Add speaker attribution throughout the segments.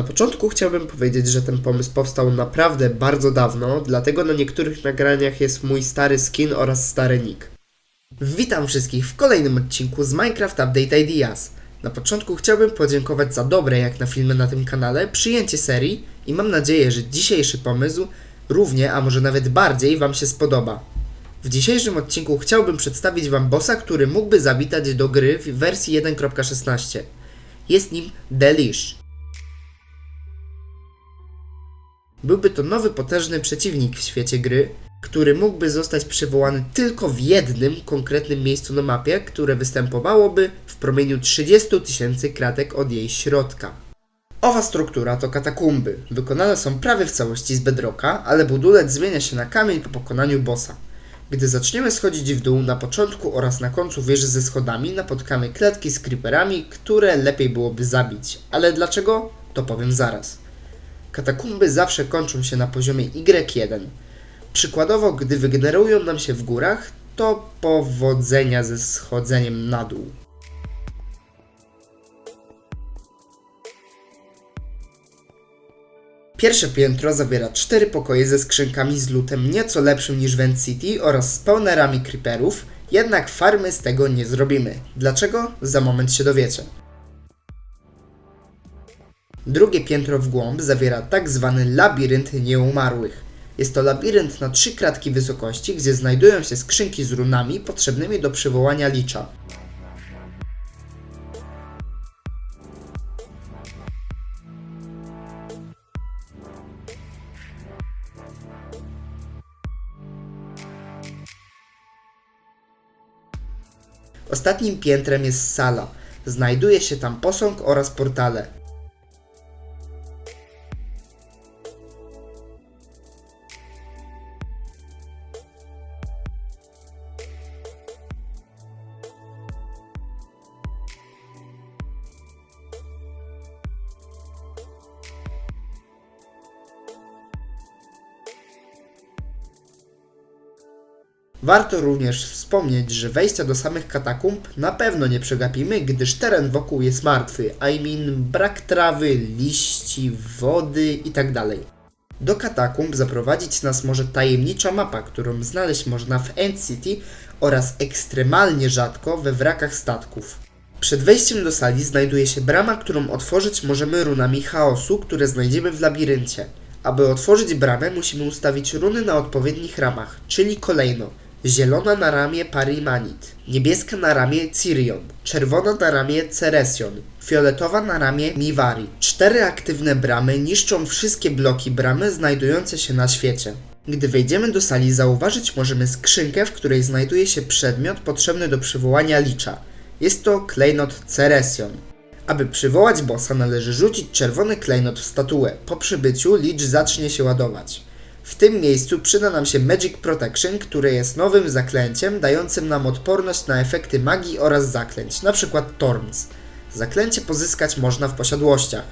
Speaker 1: Na początku chciałbym powiedzieć, że ten pomysł powstał naprawdę bardzo dawno, dlatego na niektórych nagraniach jest mój stary skin oraz stary nick. Witam wszystkich w kolejnym odcinku z Minecraft Update Ideas. Na początku chciałbym podziękować za dobre, jak na filmy na tym kanale, przyjęcie serii i mam nadzieję, że dzisiejszy pomysł równie, a może nawet bardziej Wam się spodoba. W dzisiejszym odcinku chciałbym przedstawić Wam bossa, który mógłby zawitać do gry w wersji 1.16. Jest nim Delish. Byłby to nowy potężny przeciwnik w świecie gry, który mógłby zostać przywołany tylko w jednym konkretnym miejscu na mapie, które występowałoby w promieniu 30 tysięcy kratek od jej środka. Owa struktura to katakumby. Wykonane są prawie w całości z bedrocka, ale budulec zmienia się na kamień po pokonaniu bossa. Gdy zaczniemy schodzić w dół, na początku oraz na końcu wieży ze schodami napotkamy klatki z creeperami, które lepiej byłoby zabić. Ale dlaczego? To powiem zaraz. Katakumby zawsze kończą się na poziomie Y1. Przykładowo, gdy wygenerują nam się w górach, to powodzenia ze schodzeniem na dół. Pierwsze piętro zawiera cztery pokoje ze skrzynkami z lutem nieco lepszym niż Vent City oraz spawnerami creeperów, jednak farmy z tego nie zrobimy. Dlaczego? Za moment się dowiecie. Drugie piętro w głąb zawiera tak zwany labirynt nieumarłych. Jest to labirynt na trzy kratki wysokości, gdzie znajdują się skrzynki z runami potrzebnymi do przywołania licza. Ostatnim piętrem jest sala. Znajduje się tam posąg oraz portale. Warto również wspomnieć, że wejścia do samych katakumb na pewno nie przegapimy, gdyż teren wokół jest martwy, I mean brak trawy, liści, wody itd. Do katakumb zaprowadzić nas może tajemnicza mapa, którą znaleźć można w End City oraz ekstremalnie rzadko we wrakach statków. Przed wejściem do sali znajduje się brama, którą otworzyć możemy runami chaosu, które znajdziemy w labiryncie. Aby otworzyć bramę, musimy ustawić runy na odpowiednich ramach, czyli kolejno zielona na ramię Parimanit, niebieska na ramię Cirion, czerwona na ramię Ceresion, fioletowa na ramię Mivari. Cztery aktywne bramy niszczą wszystkie bloki bramy znajdujące się na świecie. Gdy wejdziemy do sali, zauważyć możemy skrzynkę, w której znajduje się przedmiot potrzebny do przywołania licza. Jest to klejnot Ceresion. Aby przywołać bossa należy rzucić czerwony klejnot w statuę. Po przybyciu licz zacznie się ładować. W tym miejscu przyda nam się Magic Protection, które jest nowym zaklęciem dającym nam odporność na efekty magii oraz zaklęć, np. Torns. Zaklęcie pozyskać można w posiadłościach.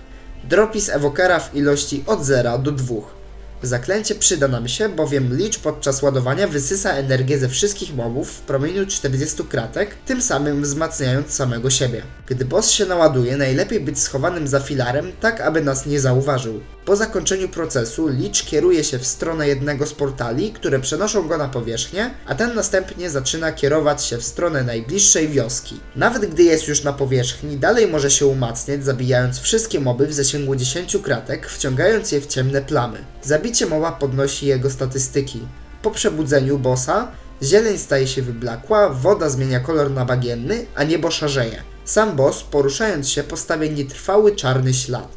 Speaker 1: Dropis Evokera w ilości od 0 do 2. Zaklęcie przyda nam się, bowiem Lich podczas ładowania wysysa energię ze wszystkich mobów w promieniu 40 kratek, tym samym wzmacniając samego siebie. Gdy boss się naładuje, najlepiej być schowanym za filarem, tak aby nas nie zauważył. Po zakończeniu procesu Lich kieruje się w stronę jednego z portali, które przenoszą go na powierzchnię, a ten następnie zaczyna kierować się w stronę najbliższej wioski. Nawet gdy jest już na powierzchni, dalej może się umacniać, zabijając wszystkie moby w zasięgu 10 kratek, wciągając je w ciemne plamy. Zabicie podnosi jego statystyki. Po przebudzeniu bossa, zieleń staje się wyblakła, woda zmienia kolor na bagienny, a niebo szarzeje. Sam boss, poruszając się, postawia nietrwały czarny ślad.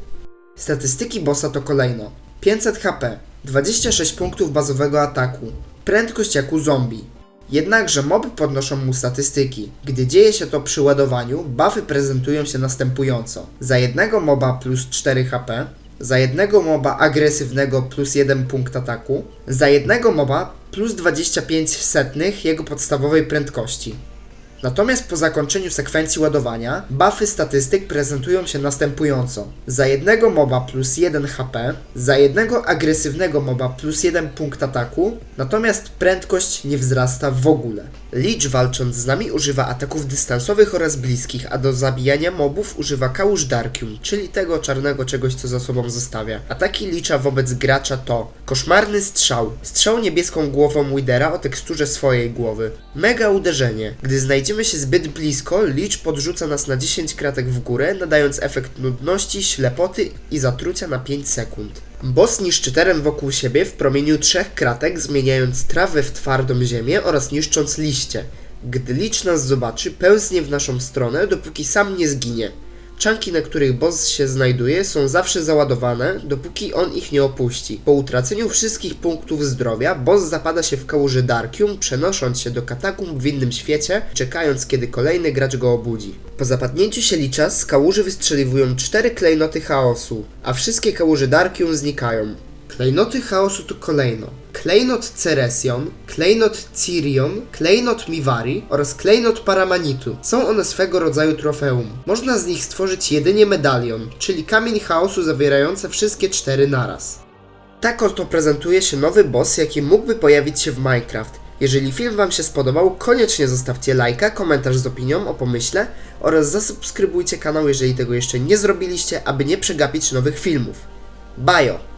Speaker 1: Statystyki bossa to kolejno 500 HP, 26 punktów bazowego ataku, prędkość jak u zombie. Jednakże moby podnoszą mu statystyki. Gdy dzieje się to przy ładowaniu, buffy prezentują się następująco. Za jednego moba plus 4 HP, za jednego moba agresywnego plus 1 punkt ataku, za jednego moba plus 25 setnych jego podstawowej prędkości. Natomiast po zakończeniu sekwencji ładowania, buffy statystyk prezentują się następująco. Za jednego moba plus 1 HP, za jednego agresywnego moba plus 1 punkt ataku, natomiast prędkość nie wzrasta w ogóle. Lich walcząc z nami używa ataków dystansowych oraz bliskich, a do zabijania mobów używa kałuż Darkium, czyli tego czarnego czegoś, co za sobą zostawia. Ataki Licha wobec gracza to koszmarny strzał, strzał niebieską głową Widera o teksturze swojej głowy, mega uderzenie. Gdy znajdziemy się zbyt blisko, Lich podrzuca nas na 10 kratek w górę, nadając efekt nudności, ślepoty i zatrucia na 5 sekund. Boss niszczy wokół siebie w promieniu trzech kratek, zmieniając trawę w twardą ziemię oraz niszcząc liście. Gdy licz nas zobaczy, pełznie w naszą stronę, dopóki sam nie zginie. Czanki, na których boss się znajduje, są zawsze załadowane, dopóki on ich nie opuści. Po utraceniu wszystkich punktów zdrowia, boss zapada się w kałuży Darkium, przenosząc się do katakumb w innym świecie, czekając kiedy kolejny gracz go obudzi. Po zapadnięciu się licza, z kałuży wystrzeliwują cztery klejnoty chaosu, a wszystkie kałuże Darkium znikają. Klejnoty chaosu to kolejno klejnot Ceresion, klejnot Cirion, klejnot Mivari oraz klejnot Paramanitu. Są one swego rodzaju trofeum. Można z nich stworzyć jedynie medalion, czyli kamień chaosu zawierający wszystkie cztery naraz. Tak oto prezentuje się nowy boss, jaki mógłby pojawić się w Minecraft. Jeżeli film Wam się spodobał, koniecznie zostawcie lajka, komentarz z opinią o pomyśle oraz zasubskrybujcie kanał, jeżeli tego jeszcze nie zrobiliście, aby nie przegapić nowych filmów. Bajo!